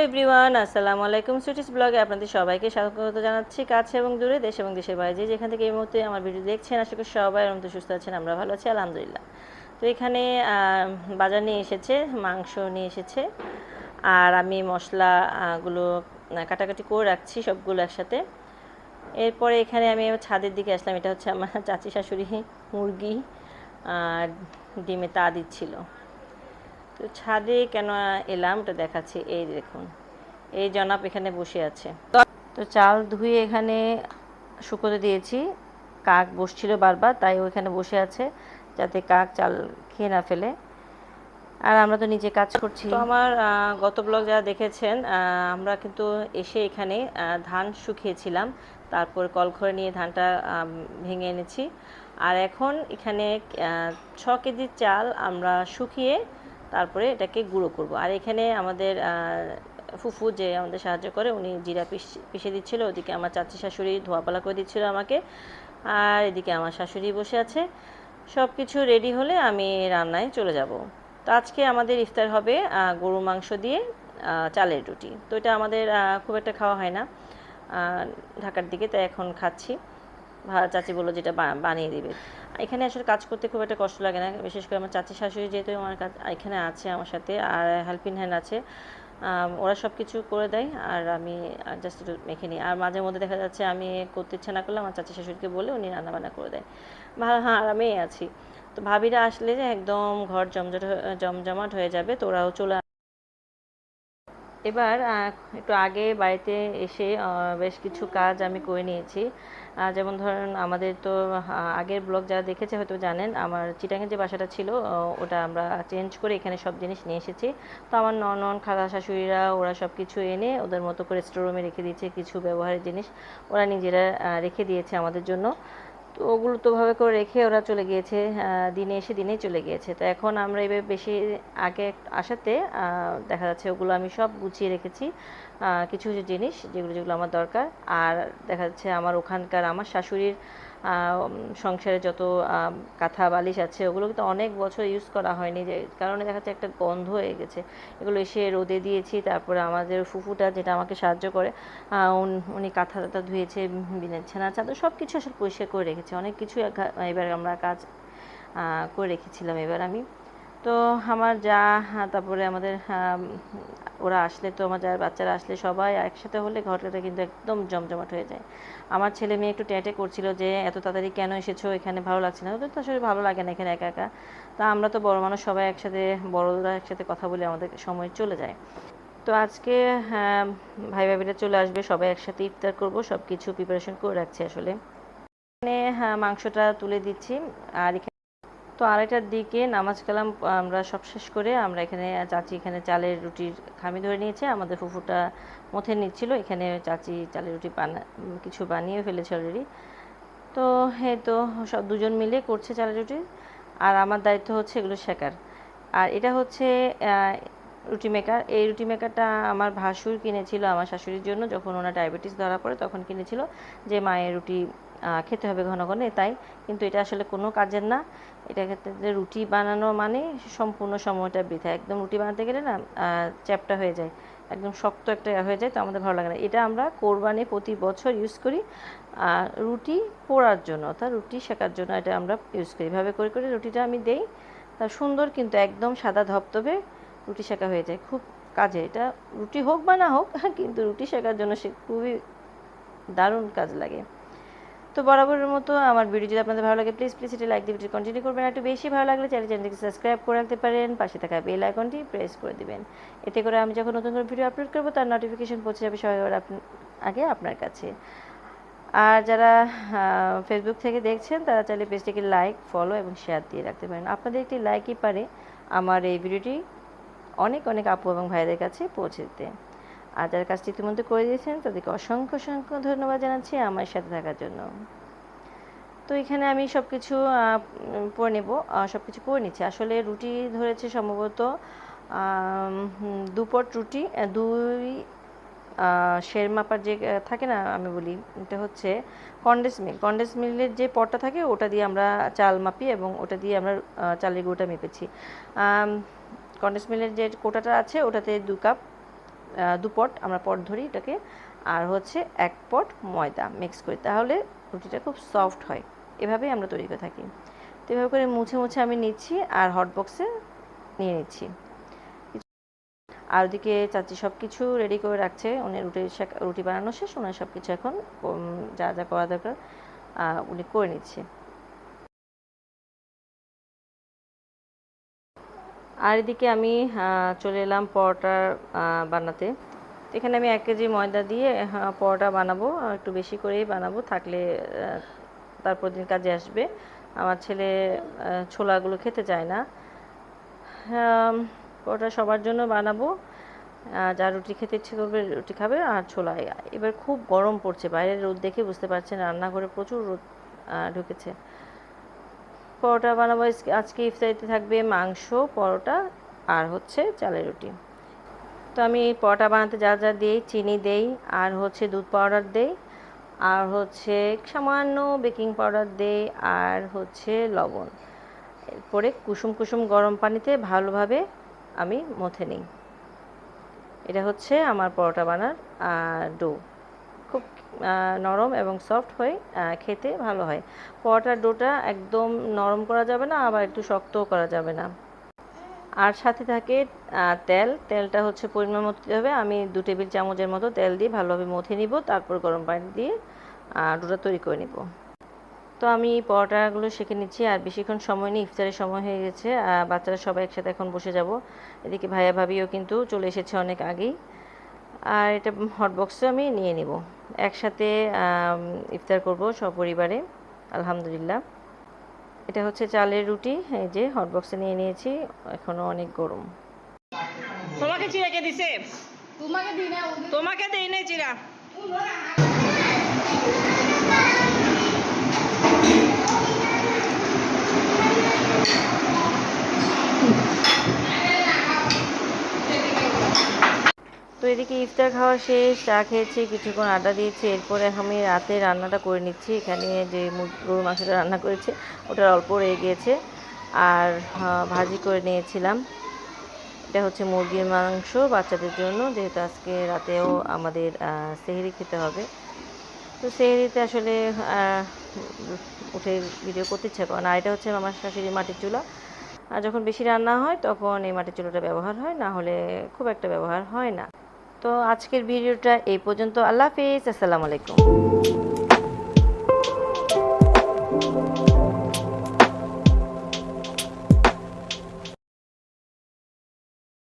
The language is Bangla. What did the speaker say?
হ্যালো এভরিওয়ান, আসসালামু আলাইকুম সুইটিস ব্লগে আপনাদের সবাইকে স্বাগত জানাচ্ছি কাছে এবং দূরে, দেশ এবং দেশের বাইরে। যেখান থেকে এই মুহূর্তে আমার ভিডিও দেখছেন, আশা করি সবাই এরকম তো সুস্থ আছেন, আমরা ভালো আছি, আলহামদুলিল্লাহ। তো এখানে বাজার নিয়ে এসেছে, মাংস নিয়ে এসেছে, আর আমি মশলাগুলো কাটাকাটি করে রাখছি সবগুলো একসাথে। এরপরে এখানে আমি ছাদের দিকে আসলাম, এটা হচ্ছে আমার চাচি শাশুড়ি মুরগি, আর ডিমে তা দিচ্ছিল। তো ছাদে কেন এলাম? ওটা দেখাচ্ছি। এই দেখুন। এই জনাব এখানে বসে আছে। তো চাল ধুয়ে এখানে শুকোতে দিয়েছি। কাক বসছিল বারবার, তাই ওইখানে বসে আছে যাতে কাক চাল খেয়ে না ফেলে। আর আমরা তো নিজে কাজ করছি। তো আমার গত ব্লগ যারা দেখেছেন আমরা কিন্তু এসে এখানে ধান শুকিয়েছিলাম। তারপর কল করে নিয়ে ধানটা ভেঙে এনেছি। আর এখন এখানে ছ কেজি চাল আমরা শুকিয়ে তারপরে এটাকে গুঁড়ো করব। আর এখানে আমাদের ফুফু যে আমাদের সাহায্য করে, উনি জিরা পিস, পিষে দিচ্ছিল, ওদিকে আমার চাচি শাশুড়ি ধোয়াপালা করে দিচ্ছিল আমাকে, আর এদিকে আমার শাশুড়ি বসে আছে। সব কিছু রেডি হলে আমি রান্নায় চলে যাব। তো আজকে আমাদের ইফতার হবে গরু মাংস দিয়ে চালের রুটি। তো এটা আমাদের খুব একটা খাওয়া হয় না ঢাকার দিকে, তাই এখন খাচ্ছি। চাচি বলল যেটা বানিয়ে দিবে। এখানে আসলে কাজ করতে খুব একটা কষ্ট লাগে না। বিশেষ করে আমার চাচি শাশুড়ি যেহেতু আমার এখানে আছে আমার সাথে আর হেল্পিং হ্যান্ড আছে ওরা সব কিছু করে দেয় আর আমি জাস্ট একটু মেখে নিই। আর মাঝে মধ্যে দেখা যাচ্ছে আমি করতে ইচ্ছা না করলে আমার চাচি শাশুড়িকে বলে উনি রান্নাবান্না করে দেয়। ভালো হ্যাঁ আরামেই আছি। তো ভাবিরা আসলে যে একদম ঘর জমজট জমজমাট হয়ে যাবে, তো ওরাও চলে এবার একটু আগে বাড়িতে এসে বেশ কিছু কাজ আমি করে নিয়েছি। যেমন ধরেন আমাদের তো আগের ব্লগ যারা দেখেছে হয়তো জানেন, আমার চিটাঙের যে বাসাটা ছিল ওটা আমরা চেঞ্জ করে এখানে সব জিনিস নিয়ে এসেছি। তো আমার ননন, খালা শাশুড়িরা ওরা সব কিছু এনে ওদের মতো করে স্টোর রুমে রেখে দিয়েছে কিছু ব্যবহারের জিনিস। ওরা নিজেরা রেখে দিয়েছে আমাদের জন্য। তো ওগুলো তো ভাবে করে রেখে ওরা চলে গিয়েছে দিনে এসে দিনেই চলে গিয়েছে। তো এখন আমরা এবার বেশি আগে আসাতে দেখা যাচ্ছে ওগুলো আমি সব গুছিয়ে রেখেছি কিছু কিছু জিনিস যেগুলো যেগুলো আমার দরকার। আর দেখা যাচ্ছে আমার ওখানকার আমার শাশুড়ির সংসারে যত কাঁথা বালিশ আছে ওগুলো কিন্তু অনেক বছর ইউজ করা হয়নি। যে কারণে দেখা যাচ্ছে একটা গন্ধ হয়ে গেছে। এগুলো এসে রোদে দিয়েছি তারপরে আমাদের ফুফুটা যেটা আমাকে সাহায্য করে উনি কাঁথা টাথা ধুয়েছে বিনেছেনা চাদর সব কিছু আসলে পরিষ্কার করে রেখেছে। অনেক কিছু এবার আমরা কাজ করে রেখেছিলাম এবার আমি। তো আমার যা হ্যাঁ, তারপরে আমাদের আম, ওরা আসলে তো আমার বাচ্চারা আসলে সবাই একসাথে হলে ঘরটা কিন্তু একদম জমজমাট হয়ে যায়। আমার ছেলে মেয়ে একটু ট্যাটে করছিল যে এত তাড়াতাড়ি কেন এসেছ? এখানে ভালো লাগছে না। ওদের তো আসলে ভালো লাগে না এখানে একা একা। তা আমরা তো বড় মানুষ সবাই একসাথে বড়রা একসাথে কথা বলে আমাদের সময় চলে যায়। তো আজকে হ্যাঁ, ভাই ভাবিরা চলে আসবে সবাই একসাথে ইফতার করব সব কিছু প্রিপারেশন করে রাখছি আসলে। এখানে হ্যাঁ, মাংসটা তুলে দিচ্ছি। আর এখানে তো আড়াইটার দিকে নামাজ কালাম, আমরা সব শেষ করে আমরা এখানে, চাচি এখানে চালের রুটির খামি ধরে নিয়েছে, আমাদের ফুফুটা মথে নিচ্ছিল, এখানে চাচি চালের রুটি বানা কিছু বানিয়ে ফেলেছে অলরেডি তো এই তো সব দুজন মিলে করছে চালের রুটি, আর আমার দায়িত্ব হচ্ছে এগুলো শেখার। আর এটা হচ্ছে রুটি মেকার এই রুটি মেকারটা আমার ভাসুর কিনেছিল আমার শাশুড়ির জন্য, যখন ওনার ডায়াবেটিস ধরা পড়ে তখন কিনেছিল যে মায়ের রুটি খেতে হবে ঘন ঘন, তাই। কিন্তু এটা আসলে কোনো কাজের না। এটা ক্ষেত্রে রুটি বানানো মানে সম্পূর্ণ সময়টা বৃথা। একদম রুটি বানাতে গেলে না চ্যাপটা হয়ে যায়। একদম শক্ত একটা হয়ে যায়, তো আমাদের ভালো লাগে না। এটা আমরা কোরবানি প্রতি বছর ইউজ করি আর রুটি পোড়ার জন্য, অর্থাৎ রুটি শেখার জন্য এটা আমরা ইউজ করি। এভাবে করে করে রুটিটা আমি দেই, তা সুন্দর কিন্তু একদম সাদা ধপধপে রুটি শেখা হয়ে যায়, খুব কাজে। এটা রুটি হোক বা না হোক, কিন্তু রুটি শেখার জন্য সে খুবই দারুণ কাজ লাগে। তো বরাবরের মতো আমার ভিডিও যদি আপনাদের ভালো লাগে প্লিজ প্লিজ এটা লাইক দিয়ে ভিডিও কন্টিনিউ করবেন। একটু বেশি ভালো লাগলে চ্যানেল চ্যানেলটিকে সাবস্ক্রাইব করে রাখতে পারেন। পাশে থাকা বেল আইকনটি প্রেস করে দিবেন। এতে করে আমি যখন নতুন করে ভিডিও আপলোড করব, তার নোটিফিকেশন পৌঁছে যাবে সবার আগে আপনার কাছে। আর যারা ফেসবুক থেকে দেখছেন, তারা চাইলে পেজটিকে লাইক ফলো এবং শেয়ার দিয়ে রাখতে পারেন। আপনাদের একটি লাইকই পারে আমার এই ভিডিওটি অনেক অনেক আপু এবং ভাইদের কাছে পৌঁছে দিতে। আর যারা কাজটি ইতিমধ্যে করে দিয়েছেন, তাদেরকে অসংখ্য অসংখ্য ধন্যবাদ জানাচ্ছি আমার সাথে থাকার জন্য। তো এখানে আমি সব কিছু পরে নেব সব কিছু করে নিচ্ছি। আসলে রুটি ধরেছে সম্ভবত দুপট রুটি দুই শের মাপার যে থাকে না, আমি বলি, এটা হচ্ছে কন্ডেন্স মিল। কন্ডেন্স মিলের যে পটটা থাকে, ওটা দিয়ে আমরা চাল মাপি এবং ওটা দিয়ে আমরা চালের গুঁড়োটা মেপেছি। কন্ডেন্স মিলের যে কোটাটা আছে, ওটাতে দু কাপ আহ, দু পট আমরা পট ধরি এটাকে আর হচ্ছে এক পট ময়দা মিক্স করি। তাহলে রুটিটা খুব সফট হয়। এভাবেই আমরা তৈরি করে থাকি। তো এভাবে করে মুছে মুছে আমি নিচ্ছি আর হট বক্সে নিয়ে নিচ্ছি। আর ওদিকে চাচি সব কিছু রেডি করে রাখছে। উনি রুটি রুটি বানানো শেষ ওনার সব কিছু এখন যা যা করা দরকার উনি করে নিচ্ছে। আর এদিকে আমি চলে এলাম পরোটা বানাতে। এখানে আমি এক কেজি ময়দা দিয়ে পরোটা বানাবো। একটু বেশি করেই বানাবো, থাকলে তারপর দিন কাজে আসবে। আমার ছেলে ছোলাগুলো খেতে চায় না। পরোটা সবার জন্য বানাবো। যা রুটি খেতে ইচ্ছে করবে, রুটি খাবে, আর ছোলা। এবার খুব গরম পড়ছে, বাইরের রোদ দেখে বুঝতে পারছেন, রান্নাঘরে প্রচুর রোদ ঢুকেছে। পরোটা বানাবো, আজকে- ইফতারিতে থাকবে মাংস, পরোটা আর হচ্ছে চালের রুটি। তো আমি পরোটা বানাতে যা যা দিই, চিনি দেই, আর হচ্ছে দুধ পাউডার দেই, আর হচ্ছে সামান্য বেকিং পাউডার দেই, আর হচ্ছে লবণ। এরপরে কুসুম কুসুম গরম পানিতে ভালোভাবে আমি মথে নিই। এটা হচ্ছে আমার পরোটা বানার ডো খুব নরম এবং সফট হয় খেতে ভালো হয়। পরোটার ডোটা একদম নরম করা যাবে না, আবার একটু শক্তও করা যাবে না। আর সাথে থাকে তেল। তেলটা হচ্ছে পরিমাণ মতো দিতে হবে। আমি দু টেবিল চামচের মতো তেল দিয়ে ভালোভাবে মথে নিব, তারপর গরম পানি দিয়ে ডোটা তৈরি করে নিব। তো আমি পরোটাগুলো শিখে নিচ্ছি, আর বেশিক্ষণ সময় নেই, ইফতারের সময় হয়ে গেছে বাচ্চারা সবাই একসাথে এখন বসে যাব। এদিকে ভাইয়া ভাবিও কিন্তু চলে এসেছে অনেক আগেই। আর এটা হট বক্সে আমি নিয়ে নিব। একসাথে ইফতার করব সপরিবারে আলহামদুলিল্লাহ। এটা হচ্ছে চালের রুটি এই যে হটবক্সে নিয়ে নিয়েছি এখনও অনেক গরম। তোমাকে চিরা কে দিছে? তোমাকে দিই না তোমাকে দেই নাই চিরা তো এদিকে ইফতার খাওয়া শেষ, চা খেয়েছি, কিছুক্ষণ আড্ডা দিয়েছি, এরপরে আমি রাতে রান্নাটা করে নিচ্ছি। এখানে যে গরুর মাংসটা রান্না করেছি ওটার অল্প রয়ে গিয়েছে। আর ভাজি করে নিয়েছিলাম। এটা হচ্ছে মুরগির মাংস বাচ্চাদের জন্য, যেহেতু আজকে রাতেও আমাদের সেহরি খেতে হবে। তো সেহরিতে আসলে উঠে ভিডিও করতে ইচ্ছা করে না। এটা হচ্ছে আমার শাশুড়ি মাটির চুলা। আর যখন বেশি রান্না হয়, তখন এই মাটির চুলাটা ব্যবহার হয়, না হলে খুব একটা ব্যবহার হয় না। তো আজকের ভিডিওটা এই পর্যন্ত। আল্লাহ হাফিজ আসসালামু আলাইকুম।